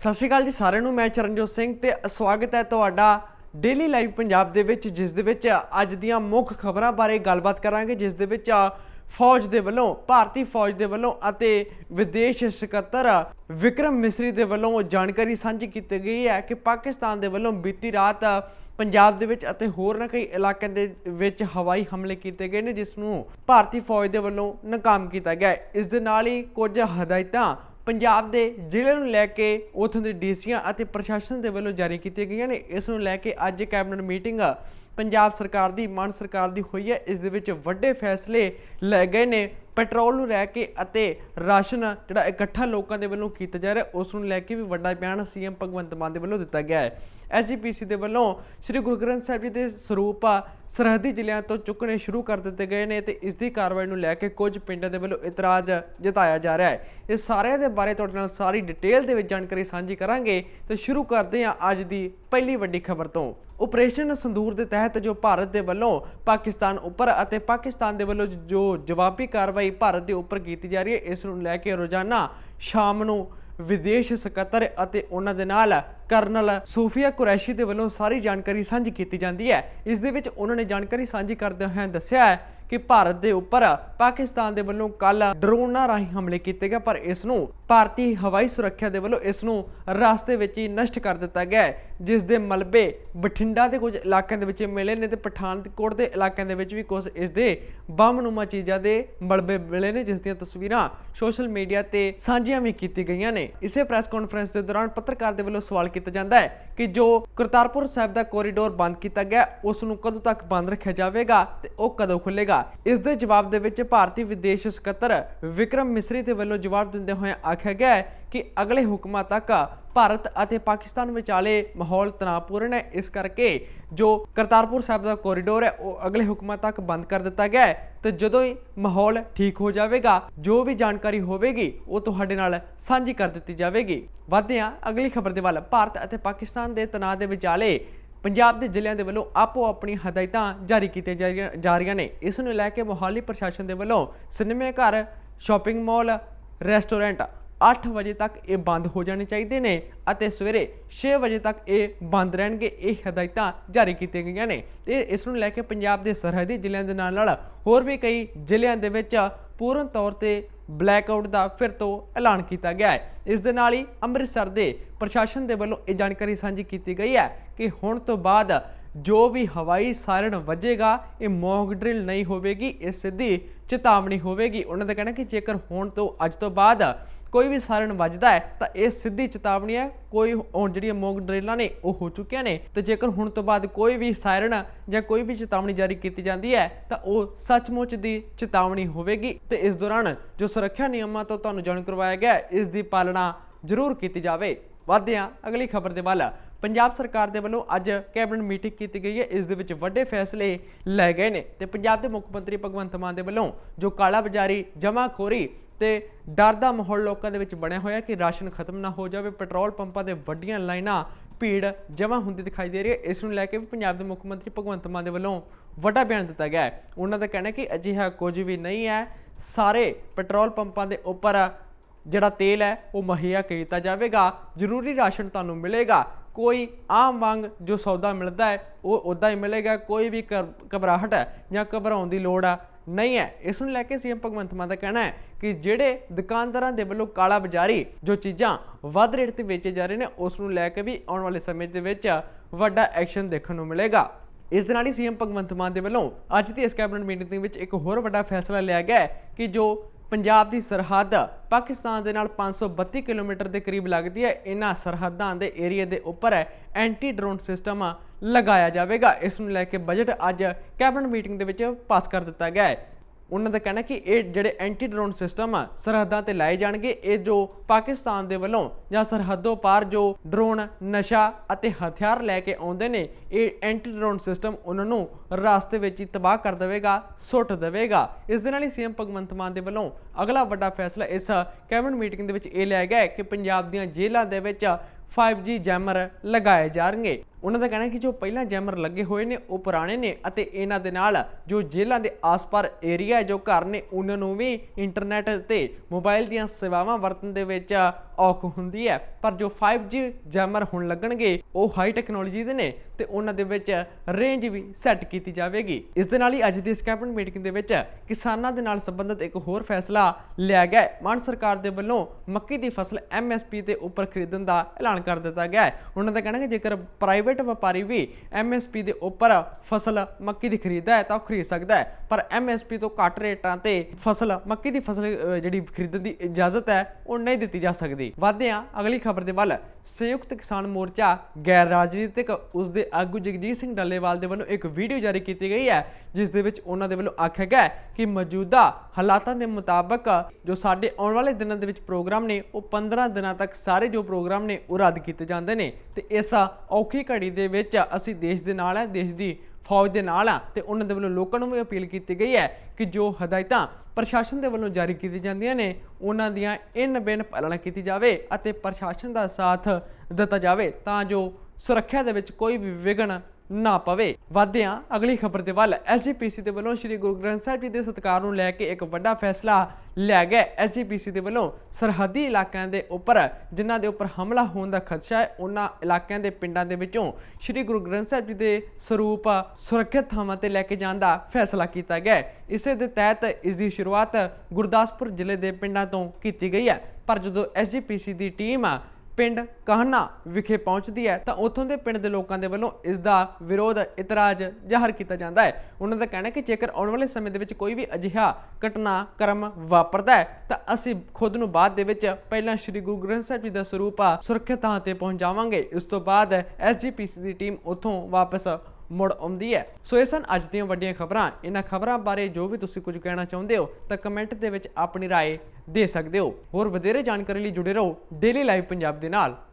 ਸਤਿ ਸ਼੍ਰੀ ਅਕਾਲ ਜੀ ਸਾਰਿਆਂ ਨੂੰ, ਮੈਂ ਚਰਨਜੋਤ ਸਿੰਘ ਤੇ ਸਵਾਗਤ ਹੈ ਤੁਹਾਡਾ ਡੇਲੀ ਲਾਈਵ ਪੰਜਾਬ ਦੇ ਵਿੱਚ, ਜਿਸ ਦੇ ਵਿੱਚ ਅੱਜ ਦੀਆਂ ਮੁੱਖ ਖਬਰਾਂ ਬਾਰੇ ਗੱਲਬਾਤ ਕਰਾਂਗੇ, ਜਿਸ ਦੇ ਵਿੱਚ ਫੌਜ ਦੇ ਵੱਲੋਂ, ਭਾਰਤੀ ਫੌਜ ਦੇ ਵੱਲੋਂ ਅਤੇ ਵਿਦੇਸ਼ ਸਕੱਤਰ ਵਿਕਰਮ ਮਿਸਰੀ ਦੇ ਵੱਲੋਂ ਜਾਣਕਾਰੀ ਸਾਂਝੀ ਕੀਤੀ ਗਈ ਹੈ ਕਿ ਪਾਕਿਸਤਾਨ ਦੇ ਵੱਲੋਂ ਬੀਤੀ ਰਾਤ ਪੰਜਾਬ ਦੇ ਵਿੱਚ ਅਤੇ ਹੋਰ ਨਾ ਕਈ ਇਲਾਕਿਆਂ ਦੇ ਵਿੱਚ ਹਵਾਈ ਹਮਲੇ ਕੀਤੇ ਗਏ ਨੇ, ਜਿਸ ਨੂੰ ਭਾਰਤੀ ਫੌਜ ਦੇ ਵੱਲੋਂ ਨਾਕਾਮ ਕੀਤਾ ਗਿਆ ਇਸ ਦੇ ਨਾਲ ਹੀ ਕੁਝ ਹਦਾਇਤਾਂ ਪੰਜਾਬ ਦੇ ਜ਼ਿਲ੍ਹੇ ਨੂੰ ਲੈ ਕੇ ਉਥੋਂ ਦੇ ਡੀਸੀਆਂ ਅਤੇ ਪ੍ਰਸ਼ਾਸਨ ਦੇ ਵੱਲੋਂ ਜਾਰੀ ਕੀਤੀਆਂ ਗਈਆਂ ਨੇ। ਇਸ ਨੂੰ ਲੈ ਕੇ ਅੱਜ ਕੈਬਨਿਟ ਮੀਟਿੰਗ ਪੰਜਾਬ ਸਰਕਾਰ ਦੀ, ਮਾਨ ਸਰਕਾਰ ਦੀ ਹੋਈ ਹੈ। ਇਸ ਦੇ ਵਿੱਚ ਵੱਡੇ ਫੈਸਲੇ ਲਏ ਗਏ ਨੇ। ਪੈਟਰੋਲ ਨੂੰ ਲੈ ਕੇ ਅਤੇ ਰਾਸ਼ਨ ਜਿਹੜਾ ਇਕੱਠਾ ਲੋਕਾਂ ਦੇ ਵੱਲੋਂ ਕੀਤਾ ਜਾ ਰਿਹਾ, ਉਸ ਨੂੰ ਲੈ ਕੇ ਵੀ ਵੱਡਾ ਬਿਆਨ ਸੀਐਮ ਭਗਵੰਤ ਮਾਨ ਦੇ ਵੱਲੋਂ ਦਿੱਤਾ ਗਿਆ ਹੈ। ਐਸਜੀਪੀਸੀ ਦੇ ਵੱਲੋਂ ਸ੍ਰੀ ਗੁਰੂ ਗ੍ਰੰਥ ਸਾਹਿਬ ਜੀ ਦੇ ਸਰੂਪ ਸਰਹੱਦੀ ਜ਼ਿਲ੍ਹਿਆਂ ਤੋਂ ਚੁੱਕਣੇ ਸ਼ੁਰੂ ਕਰ ਦਿੱਤੇ ਗਏ ਨੇ ਤੇ ਇਸ ਦੀ ਕਾਰਵਾਈ ਨੂੰ ਲੈ ਕੇ ਕੁਝ ਪਿੰਡਾਂ ਦੇ ਵੱਲੋਂ ਇਤਰਾਜ਼ ਜਤਾਇਆ ਜਾ ਰਿਹਾ ਹੈ। ਇਹ ਸਾਰਿਆਂ ਦੇ ਬਾਰੇ ਤੁਹਾਡੇ ਨਾਲ ਸਾਰੀ ਡਿਟੇਲ ਦੇ ਵਿੱਚ ਜਾਣਕਾਰੀ ਸਾਂਝੀ ਕਰਾਂਗੇ। ਤੇ ਸ਼ੁਰੂ ਕਰਦੇ ਹਾਂ ਅੱਜ ਦੀ ਪਹਿਲੀ ਵੱਡੀ ਖਬਰ ਤੋਂ। ਆਪਰੇਸ਼ਨ ਸੰਦੂਰ ਦੇ ਤਹਿਤ ਜੋ ਭਾਰਤ ਦੇ ਵੱਲੋਂ ਪਾਕਿਸਤਾਨ ਉੱਪਰ ਅਤੇ ਪਾਕਿਸਤਾਨ ਦੇ ਵੱਲੋਂ ਜੋ ਜਵਾਬੀ ਕਾਰਵਾਈ ਭਾਰਤ ਦੇ ਉੱਪਰ ਕੀਤੀ ਜਾ ਰਹੀ ਹੈ, ਇਸ ਨੂੰ ਲੈ ਕੇ ਰੋਜ਼ਾਨਾ ਸ਼ਾਮ ਨੂੰ ਵਿਦੇਸ਼ ਸਕੱਤਰ ਅਤੇ ਉਹਨਾਂ ਦੇ ਨਾਲ ਕਰਨਲ ਸੂਫੀਆ ਕੁਰੈਸ਼ੀ ਦੇ ਵੱਲੋਂ ਸਾਰੀ ਜਾਣਕਾਰੀ ਸਾਂਝੀ ਕੀਤੀ ਜਾਂਦੀ ਹੈ। ਇਸ ਦੇ ਵਿੱਚ ਉਹਨਾਂ ਨੇ ਜਾਣਕਾਰੀ ਸਾਂਝੀ ਕਰਦਿਆਂ ਹੋਇਆਂ ਦੱਸਿਆ ਹੈ ਕਿ ਭਾਰਤ ਦੇ ਉੱਪਰ ਪਾਕਿਸਤਾਨ ਦੇ ਵੱਲੋਂ ਕੱਲ ਡਰੋਨਾਂ ਰਾਹੀਂ ਹਮਲੇ ਕੀਤੇ ਗਏ, ਪਰ ਇਸ ਨੂੰ ਭਾਰਤੀ ਹਵਾਈ ਸੁਰੱਖਿਆ ਦੇ ਵੱਲੋਂ ਇਸ ਨੂੰ ਰਸਤੇ ਵਿੱਚ ਹੀ ਨਸ਼ਟ ਕਰ ਦਿੱਤਾ ਗਿਆ ਹੈ, ਜਿਸ ਦੇ ਮਲਬੇ ਬਠਿੰਡਾ ਦੇ ਕੁਝ ਇਲਾਕਿਆਂ ਦੇ ਵਿੱਚ ਮਿਲੇ ਨੇ ਤੇ ਪਠਾਨਕੋਟ ਦੇ ਇਲਾਕਿਆਂ ਦੇ ਵਿੱਚ ਵੀ ਕੁਝ ਇਸ ਦੇ ਬੰਮਨੁਮਾ ਚੀਜ਼ਾਂ ਦੇ ਮਲਬੇ ਮਿਲੇ ਨੇ ਜਿਸ ਦੀਆਂ ਤਸਵੀਰਾਂ ਸੋਸ਼ਲ ਮੀਡੀਆ ਤੇ ਸਾਂਝੀਆਂ ਵੀ ਕੀਤੀ ਗਈਆਂ ਨੇ। ਇਸੇ ਪ੍ਰੈਸ ਕਾਨਫਰੰਸ ਦੇ ਦੌਰਾਨ ਪੱਤਰਕਾਰ ਦੇ ਵੱਲੋਂ ਸਵਾਲ ਕੀਤਾ ਜਾਂਦਾ ਹੈ ਕਿ ਜੋ ਕਰਤਾਰਪੁਰ ਸਾਹਿਬ ਦਾ ਕੋਰੀਡੋਰ ਬੰਦ ਕੀਤਾ ਗਿਆ ਉਸ ਨੂੰ ਕਦੋਂ ਤੱਕ ਬੰਦ ਰੱਖਿਆ ਜਾਵੇਗਾ ਤੇ ਉਹ ਕਦੋਂ ਖੁੱਲੇਗਾ ਇਸ ਦੇ ਜਵਾਬ ਦੇ ਵਿੱਚ ਭਾਰਤੀ ਵਿਦੇਸ਼ ਸਕੱਤਰ ਵਿਕਰਮ ਮਿਸਰੀ ਦੇ ਵੱਲੋਂ ਜਵਾਬ ਦਿੰਦੇ ਹੋਏ ਆਖਿਆ ਗਿਆ ਹੈ ਕਿ ਅਗਲੇ ਹੁਕਮਾਂ ਤੱਕ ਭਾਰਤ ਅਤੇ ਪਾਕਿਸਤਾਨ ਵਿਚਾਲੇ ਮਾਹੌਲ ਤਣਾਅਪੂਰਨ ਹੈ। ਇਸ ਕਰਕੇ ਜੋ ਕਰਤਾਰਪੁਰ ਸਾਹਿਬ ਦਾ ਕੋਰੀਡੋਰ ਹੈ, ਉਹ ਅਗਲੇ ਹੁਕਮਾਂ ਤੱਕ ਬੰਦ ਕਰ ਦਿੱਤਾ ਗਿਆ ਹੈ ਤੇ ਜਦੋਂ ਹੀ ਮਾਹੌਲ ਠੀਕ ਹੋ ਜਾਵੇਗਾ, ਜੋ ਵੀ ਜਾਣਕਾਰੀ ਹੋਵੇਗੀ, ਉਹ ਤੁਹਾਡੇ ਨਾਲ ਸਾਂਝੀ ਕਰ ਦਿੱਤੀ ਜਾਵੇਗੀ। ਵਧਦੇ ਹਾਂ ਅਗਲੀ ਖਬਰ ਦੇ ਵੱਲ। ਭਾਰਤ ਅਤੇ ਪਾਕਿਸਤਾਨ ਦੇ ਤਣਾਅ ਦੇ ਵਿਚਾਲੇ ਪੰਜਾਬ ਦੇ ਜ਼ਿਲ੍ਹਿਆਂ ਦੇ ਵੱਲੋਂ ਆਪੋ ਆਪਣੀ ਹਦਾਇਤਾਂ ਜਾਰੀ ਕੀਤੀਆਂ ਜਾ ਰਹੀਆਂ- ਜਾ ਰਹੀਆਂ ਨੇ। ਇਸ ਨੂੰ ਲੈ ਕੇ ਮੋਹਾਲੀ ਪ੍ਰਸ਼ਾਸਨ ਦੇ ਵੱਲੋਂ ਸਿਨੇਮੇ ਘਰ, ਸ਼ਾਪਿੰਗ ਮਾਲ, ਰੈਸਟੋਰੈਂਟ 8 ਵਜੇ ਤੱਕ ਇਹ ਬੰਦ ਹੋ ਜਾਣੇ ਚਾਹੀਦੇ ਨੇ ਅਤੇ ਸਵੇਰੇ 6 ਵਜੇ ਤੱਕ ਇਹ ਬੰਦ ਰਹਿਣਗੇ, ਇਹ ਹਦਾਇਤਾਂ ਜਾਰੀ ਕੀਤੀਆਂ ਗਈਆਂ ਨੇ। ਤੇ ਇਸ ਨੂੰ ਲੈ ਕੇ ਪੰਜਾਬ ਦੇ ਸਰਹੱਦੀ ਜ਼ਿਲ੍ਹਿਆਂ ਦੇ ਨਾਲ ਨਾਲ ਹੋਰ ਵੀ ਕਈ ਜ਼ਿਲ੍ਹਿਆਂ ਦੇ ਵਿੱਚ ਪੂਰਨ ਤੌਰ ਤੇ ਬਲੈਕਆਊਟ ਦਾ ਫਿਰ ਤੋਂ ਐਲਾਨ ਕੀਤਾ ਗਿਆ ਹੈ। ਇਸ ਦੇ ਨਾਲ ਹੀ ਅੰਮ੍ਰਿਤਸਰ ਦੇ ਪ੍ਰਸ਼ਾਸਨ ਦੇ ਵੱਲੋਂ ਇਹ ਜਾਣਕਾਰੀ ਸਾਂਝੀ ਕੀਤੀ ਗਈ ਹੈ ਕਿ ਹੁਣ ਤੋਂ ਬਾਅਦ ਜੋ ਵੀ ਹਵਾਈ ਸਾਇਰਨ ਵੱਜੇਗਾ, ਇਹ ਮੌਕ ਡਰਿਲ ਨਹੀਂ ਹੋਵੇਗੀ, ਇਹ ਸਿੱਧੀ ਚੇਤਾਵਨੀ ਹੋਵੇਗੀ। ਉਹਨਾਂ ਦਾ ਕਹਿਣਾ ਕਿ ਜੇਕਰ ਹੁਣ ਤੋਂ ਅੱਜ ਤੋਂ ਬਾਅਦ ਕੋਈ ਵੀ ਸਾਰਨ ਵੱਜਦਾ ਹੈ, ਤਾਂ ਇਹ ਸਿੱਧੀ ਚੇਤਾਵਨੀ ਹੈ, ਕੋਈ ਹੁਣ ਜਿਹੜੀਆਂ ਮੌਕ ਡਰੇਲਾਂ ਨੇ, ਉਹ ਹੋ ਚੁੱਕੀਆਂ ਨੇ। ਤੇ ਜੇਕਰ ਹੁਣ ਤੋਂ ਬਾਅਦ ਕੋਈ ਵੀ ਸਾਇਰਨ ਜਾਂ ਕੋਈ ਵੀ ਚੇਤਾਵਨੀ ਜਾਰੀ ਕੀਤੀ ਜਾਂਦੀ ਹੈ, ਤਾਂ ਉਹ ਸੱਚਮੁੱਚ ਦੀ ਚੇਤਾਵਨੀ ਹੋਵੇਗੀ। ਤੇ ਇਸ ਦੌਰਾਨ ਜੋ ਸੁਰੱਖਿਆ ਨਿਯਮਾਂ ਤੋਂ ਤੁਹਾਨੂੰ ਜਾਣੂ ਕਰਵਾਇਆ ਗਿਆ ਇਸ ਦੀ ਪਾਲਣਾ ਜ਼ਰੂਰ ਕੀਤੀ ਜਾਵੇ। ਵਧਦੇ ਹਾਂ, ਅਗਲੀ ਖਬਰ ਦੇ ਵੱਲ। ਪੰਜਾਬ ਸਰਕਾਰ ਦੇ ਵੱਲੋਂ ਅੱਜ ਕੈਬਨਿਟ ਮੀਟਿੰਗ ਕੀਤੀ ਗਈ ਹੈ, ਇਸ ਦੇ ਵਿੱਚ ਵੱਡੇ ਫੈਸਲੇ ਲਏ ਗਏ ਨੇ। ਤੇ ਪੰਜਾਬ ਦੇ ਮੁੱਖ ਮੰਤਰੀ ਭਗਵੰਤ ਮਾਨ ਦੇ ਵੱਲੋਂ ਜੋ ਕਾਲਾ ਬਾਜ਼ਾਰੀ ਜਮਾਖੋਰੀ ਤੇ ਡਰ ਦਾ ਮਾਹੌਲ ਲੋਕਾਂ ਦੇ ਵਿੱਚ ਬਣਿਆ ਹੋਇਆ ਕਿ ਰਾਸ਼ਨ ਖਤਮ ਨਾ ਹੋ ਜਾਵੇ, ਪੈਟਰੋਲ ਪੰਪਾਂ ਦੇ ਵੱਡੀਆਂ ਲਾਈਨਾਂ ਭੀੜ ਜਮ੍ਹਾਂ ਹੁੰਦੀ ਦਿਖਾਈ ਦੇ ਰਹੀ ਹੈ। ਇਸ ਨੂੰ ਲੈ ਕੇ ਵੀ ਪੰਜਾਬ ਦੇ ਮੁੱਖ ਮੰਤਰੀ ਭਗਵੰਤ ਮਾਨ ਦੇ ਵੱਲੋਂ ਵੱਡਾ ਬਿਆਨ ਦਿੱਤਾ ਗਿਆ ਹੈ। ਉਹਨਾਂ ਦਾ ਕਹਿਣਾ ਹੈ ਕਿ ਅਜਿਹਾ ਕੁਝ ਵੀ ਨਹੀਂ ਹੈ। ਸਾਰੇ ਪੈਟਰੋਲ ਪੰਪਾਂ ਦੇ ਉੱਪਰ ਜਿਹੜਾ ਤੇਲ ਹੈ, ਉਹ ਮੁਹੱਈਆ ਕੀਤਾ ਜਾਵੇਗਾ। ਜ਼ਰੂਰੀ ਰਾਸ਼ਨ ਤੁਹਾਨੂੰ ਮਿਲੇਗਾ। ਕੋਈ ਆਮ ਵਾਂਗ ਜੋ ਸੌਦਾ ਮਿਲਦਾ ਹੈ, ਉਹ ਉਦਾਂ ਹੀ ਮਿਲੇਗਾ। ਕੋਈ ਵੀ ਘਰ- ਘਬਰਾਹਟ ਹੈ ਜਾਂ ਘਬਰਾਉਣ ਦੀ ਲੋੜ ਆ ਨਹੀਂ ਹੈ। ਇਸ ਨੂੰ ਲੈ ਕੇ ਸੀਐਮ ਭਗਵੰਤ ਮਾਨ ਦਾ ਕਹਿਣਾ ਹੈ ਕਿ ਜਿਹੜੇ ਦੁਕਾਨਦਾਰਾਂ ਦੇ ਵੱਲੋਂ ਕਾਲਾ ਬਾਜ਼ਾਰੀ, ਜੋ ਚੀਜ਼ਾਂ ਵੱਧ ਰੇਟ ਤੇ ਵੇਚੇ ਜਾ ਰਹੇ ਨੇ, ਉਸ ਨੂੰ ਲੈ ਕੇ ਵੀ ਆਉਣ ਵਾਲੇ ਸਮੇਂ ਦੇ ਵਿੱਚ ਵੱਡਾ ਐਕਸ਼ਨ ਦੇਖਣ ਨੂੰ ਮਿਲੇਗਾ। ਇਸ ਦੇ ਨਾਲ ਹੀ ਸੀਐਮ ਭਗਵੰਤ ਮਾਨ ਦੇ ਵੱਲੋਂ ਅੱਜ ਦੀ ਇਸ ਕੈਬਨਿਟ ਮੀਟਿੰਗ ਦੇ ਵਿੱਚ ਇੱਕ ਹੋਰ ਵੱਡਾ ਫੈਸਲਾ ਲਿਆ ਗਿਆ ਕਿ ਜੋ ਪੰਜਾਬ ਦੀ ਸਰਹੱਦ ਪਾਕਿਸਤਾਨ ਦੇ ਨਾਲ 532 ਕਿਲੋਮੀਟਰ ਦੇ ਕਰੀਬ ਲੱਗਦੀ ਹੈ। ਇਹਨਾਂ ਸਰਹੱਦਾਂ ਦੇ ਏਰੀਆ ਦੇ ਉੱਪਰ ਐਂਟੀ ਡਰੋਨ ਸਿਸਟਮ ਲਗਾਇਆ ਜਾਵੇਗਾ। ਇਸ ਨੂੰ ਲੈ ਕੇ ਬਜਟ ਅੱਜ ਕੈਬਨਿਟ ਮੀਟਿੰਗ ਦੇ ਵਿੱਚ ਪਾਸ ਕਰ ਦਿੱਤਾ ਗਿਆ ਹੈ। ਉਹਨਾਂ ਦਾ ਕਹਿਣਾ ਕਿ ਇਹ ਜਿਹੜੇ ਐਂਟੀ ਡਰੋਨ ਸਿਸਟਮ ਆ, ਸਰਹੱਦਾਂ ਤੇ ਲਾਏ ਜਾਣਗੇ। ਇਹ ਜੋ ਪਾਕਿਸਤਾਨ ਦੇ ਵੱਲੋਂ ਜਾਂ ਸਰਹੱਦੋਂ ਪਾਰ ਜੋ ਡਰੋਨ ਨਸ਼ਾ ਅਤੇ ਹਥਿਆਰ ਲੈ ਕੇ ਆਉਂਦੇ ਨੇ, ਇਹ ਐਂਟੀ ਡਰੋਨ ਸਿਸਟਮ ਉਹਨਾਂ ਨੂੰ ਰਾਸਤੇ ਵਿੱਚ ਹੀ ਤਬਾਹ ਕਰ ਦੇਵੇਗਾ, ਸੁੱਟ ਦੇਵੇਗਾ। ਇਸ ਦੇ ਨਾਲ ਹੀ ਸੀਐਮ ਭਗਵੰਤ ਮਾਨ ਦੇ ਵੱਲੋਂ ਅਗਲਾ ਵੱਡਾ ਫੈਸਲਾ ਇਸ ਕੈਬਨਿਟ ਮੀਟਿੰਗ ਦੇ ਵਿੱਚ ਇਹ ਲਿਆ ਗਿਆ ਕਿ ਪੰਜਾਬ ਦੀਆਂ ਜੇਲ੍ਹਾਂ ਦੇ ਵਿੱਚ 5G ਜੈਮਰ ਲਗਾਏ ਜਾਣਗੇ। ਉਹਨਾਂ ਦਾ ਕਹਿਣਾ ਕਿ ਜੋ ਪਹਿਲਾਂ ਜੈਮਰ ਲੱਗੇ ਹੋਏ ਨੇ, ਉਹ ਪੁਰਾਣੇ ਨੇ ਅਤੇ ਇਹਨਾਂ ਦੇ ਨਾਲ ਜੋ ਜੇਲ੍ਹਾਂ ਦੇ ਆਸ-ਪਾਰ ਏਰੀਆ ਜੋ ਘਰ ਨੇ, ਉਹਨਾਂ ਨੂੰ ਵੀ ਇੰਟਰਨੈਟ ਤੇ ਮੋਬਾਈਲ ਦੀਆਂ ਸੇਵਾਵਾਂ ਵਰਤਣ ਦੇ ਵਿੱਚ ਔਖ ਹੁੰਦੀ ਹੈ। ਪਰ ਜੋ 5G ਜੈਮਰ ਹੁਣ ਲੱਗਣਗੇ, ਉਹ ਹਾਈ ਟੈਕਨੋਲੋਜੀ ਦੇ ਨੇ ਤੇ ਉਹਨਾਂ ਦੇ ਵਿੱਚ ਰੇਂਜ ਵੀ ਸੈੱਟ ਕੀਤੀ ਜਾਵੇਗੀ। ਇਸ ਦੇ ਨਾਲ ਹੀ ਅੱਜ ਦੀ ਇਸ ਕੈਬਨਿਟ ਮੀਟਿੰਗ ਦੇ ਵਿੱਚ ਕਿਸਾਨਾਂ ਦੇ ਨਾਲ ਸੰਬੰਧਿਤ ਇੱਕ ਹੋਰ ਫੈਸਲਾ ਲਿਆ ਗਿਆ ਹੈ। ਮਾਨ ਸਰਕਾਰ ਦੇ ਵੱਲੋਂ ਮੱਕੀ ਦੀ ਫਸਲ MSP ਦੇ ਉੱਪਰ ਖਰੀਦਣ ਦਾ ਐਲਾਨ ਕਰ ਦਿੱਤਾ ਗਿਆ ਹੈ। ਉਹਨਾਂ ਦਾ ਕਹਿਣਾ ਹੈ ਕਿ ਜੇਕਰ ਪ੍ਰਾਈਵੇਟ ਵਪਾਰੀ ਵੀ MSP ਦੇ ਉੱਪਰ ਫਸਲ ਮੱਕੀ ਦੀ ਖਰੀਦਦਾ ਹੈ ਤਾਂ ਉਹ ਖਰੀਦ ਸਕਦਾ ਹੈ। ਪਰ MSP ਤੋਂ ਘੱਟ ਰੇਟਾਂ ਤੇ ਫਸਲ, ਮੱਕੀ ਦੀ ਫਸਲ ਜਿਹੜੀ ਖਰੀਦਣ ਦੀ ਇਜਾਜ਼ਤ ਹੈ, ਉਹ ਨਹੀਂ ਦਿੱਤੀ ਜਾ ਸਕਦੀ। ਵਧਦੇ ਹਾਂ, ਅਗਲੀ ਖਬਰ ਦੇ ਵੱਲ। ਸੰਯੁਕਤ ਕਿਸਾਨ ਮੋਰਚਾ ਗੈਰ ਰਾਜਨੀਤਿਕ, ਉਸ ਦੇ ਆਗੂ ਜਗਜੀਤ ਸਿੰਘ ਡੱਲੇਵਾਲ ਦੇ ਵੱਲੋਂ ਇੱਕ ਵੀਡੀਓ ਜਾਰੀ ਕੀਤੀ ਗਈ ਹੈ, ਜਿਸ ਦੇ ਵਿੱਚ ਉਹਨਾਂ ਦੇ ਵੱਲੋਂ ਆਖਿਆ ਗਿਆ ਕਿ ਮੌਜੂਦਾ ਹਾਲਾਤਾਂ ਦੇ ਮੁਤਾਬਕ ਜੋ ਸਾਡੇ ਆਉਣ ਵਾਲੇ ਦਿਨਾਂ ਦੇ ਵਿੱਚ ਪ੍ਰੋਗਰਾਮ ਨੇ, ਉਹ 15 ਦਿਨਾਂ ਤੱਕ ਸਾਰੇ ਜੋ ਪ੍ਰੋਗਰਾਮ ਨੇ, ਉਹ ਰੱਦ ਕੀਤੇ ਜਾਂਦੇ ਨੇ। ਤੇ ਇਸ ਔਖੀ ਘੜੀ ਦੇ ਵਿੱਚ ਅਸੀਂ ਦੇਸ਼ ਦੇ ਨਾਲ ਹੈ ਦੇਸ਼ ਦੀ ਫੌਜ ਦੇ ਨਾਲ ਆ ਤੇ ਉਹਨਾਂ ਦੇ ਵੱਲੋਂ ਲੋਕਾਂ ਨੂੰ ਵੀ ਅਪੀਲ ਕੀਤੀ ਗਈ ਹੈ ਕਿ ਜੋ ਹਦਾਇਤਾਂ ਪ੍ਰਸ਼ਾਸਨ ਦੇ ਵੱਲੋਂ ਜਾਰੀ ਕੀਤੀਆਂ ਜਾਂਦੀਆਂ ਨੇ, ਉਹਨਾਂ ਦੀਆਂ ਇਨ ਬਿਨ ਪਾਲਣਾ ਕੀਤੀ ਜਾਵੇ ਅਤੇ ਪ੍ਰਸ਼ਾਸਨ ਦਾ ਸਾਥ ਦਿੱਤਾ ਜਾਵੇ ਤਾਂ ਜੋ ਸੁਰੱਖਿਆ ਦੇ ਵਿੱਚ ਕੋਈ ਵੀ ਵਿਘਨ ਨਾ ਪਵੇ। ਵਾਦਿਆਂ ਅਗਲੀ ਖਬਰ ਦੇ ਵੱਲ ਐਸਜੀਪੀਸੀ ਦੇ ਵੱਲੋਂ ਸ੍ਰੀ ਗੁਰੂ ਗ੍ਰੰਥ ਸਾਹਿਬ ਜੀ ਦੇ ਸਤਿਕਾਰ ਨੂੰ ਲੈ ਕੇ ਇੱਕ ਵੱਡਾ ਫੈਸਲਾ ਲਿਆ ਗਿਆ। ਐਸਜੀਪੀਸੀ ਦੇ ਵੱਲੋਂ ਸਰਹੱਦੀ ਇਲਾਕਿਆਂ ਦੇ ਉੱਪਰ, ਜਿਨ੍ਹਾਂ ਦੇ ਉੱਪਰ ਹਮਲਾ ਹੋਣ ਦਾ ਖਦਸ਼ਾ ਹੈ, ਉਹਨਾਂ ਇਲਾਕਿਆਂ ਦੇ ਪਿੰਡਾਂ ਦੇ ਵਿੱਚੋਂ ਸ੍ਰੀ ਗੁਰੂ ਗ੍ਰੰਥ ਸਾਹਿਬ ਜੀ ਦੇ ਸਰੂਪ ਸੁਰੱਖਿਅਤ ਥਾਵਾਂ ਤੇ ਲੈ ਕੇ ਜਾਣ ਦਾ ਫੈਸਲਾ ਕੀਤਾ ਗਿਆ ਇਸੇ ਦੇ ਤਹਿਤ ਇਸ ਦੀ ਸ਼ੁਰੂਆਤ ਗੁਰਦਾਸਪੁਰ ਜ਼ਿਲ੍ਹੇ ਦੇ ਪਿੰਡਾਂ ਤੋਂ ਕੀਤੀ ਗਈ ਹੈ। ਪਰ ਜਦੋਂ ਐਸਜੀਪੀਸੀ ਦੀ ਟੀਮ ਪਿੰਡ ਕਾਹਨਾ ਵਿਖੇ ਪਹੁੰਚਦੀ ਹੈ, ਤਾਂ ਉੱਥੋਂ ਦੇ ਪਿੰਡ ਦੇ ਲੋਕਾਂ ਦੇ ਵੱਲੋਂ ਇਸ ਦਾ ਵਿਰੋਧ, ਇਤਰਾਜ਼ ਜ਼ਾਹਰ ਕੀਤਾ ਜਾਂਦਾ ਹੈ। ਉਹਨਾਂ ਦਾ ਕਹਿਣਾ ਕਿ ਜੇਕਰ ਆਉਣ ਵਾਲੇ ਸਮੇਂ ਦੇ ਵਿੱਚ ਕੋਈ ਵੀ ਅਜਿਹਾ ਘਟਨਾਕ੍ਰਮ ਵਾਪਰਦਾ ਹੈ, ਤਾਂ ਅਸੀਂ ਖੁਦ ਨੂੰ ਬਾਅਦ ਦੇ ਵਿੱਚ ਪਹਿਲਾਂ ਸ੍ਰੀ ਗੁਰੂ ਗ੍ਰੰਥ ਸਾਹਿਬ ਜੀ ਦਾ ਸਰੂਪ ਆ ਸੁਰੱਖਿਅਤ ਥਾਂ ਤੇ ਪਹੁੰਚਾਵਾਂਗੇ। ਇਸ ਤੋਂ ਬਾਅਦ ਐਸਜੀਪੀਸੀ ਦੀ ਟੀਮ ਉੱਥੋਂ ਵਾਪਸ ਮੁੜ ਆਉਂਦੀ ਹੈ ਸੋ ਇਹ ਸਨ ਅੱਜ ਦੀਆਂ ਵੱਡੀਆਂ ਖਬਰਾਂ ਇਹਨਾਂ ਖਬਰਾਂ ਬਾਰੇ ਜੋ ਵੀ ਤੁਸੀਂ ਕੁਝ ਕਹਿਣਾ ਚਾਹੁੰਦੇ ਹੋ ਤਾਂ ਕਮੈਂਟ ਦੇ ਵਿੱਚ ਆਪਣੀ رائے ਦੇ ਸਕਦੇ ਹੋ ਹੋਰ ਵਧੇਰੇ ਜਾਣਕਾਰੀ ਲਈ ਜੁੜੇ ਰਹੋ ਡੇਲੀ ਲਾਈਵ ਪੰਜਾਬ ਦੇ ਨਾਲ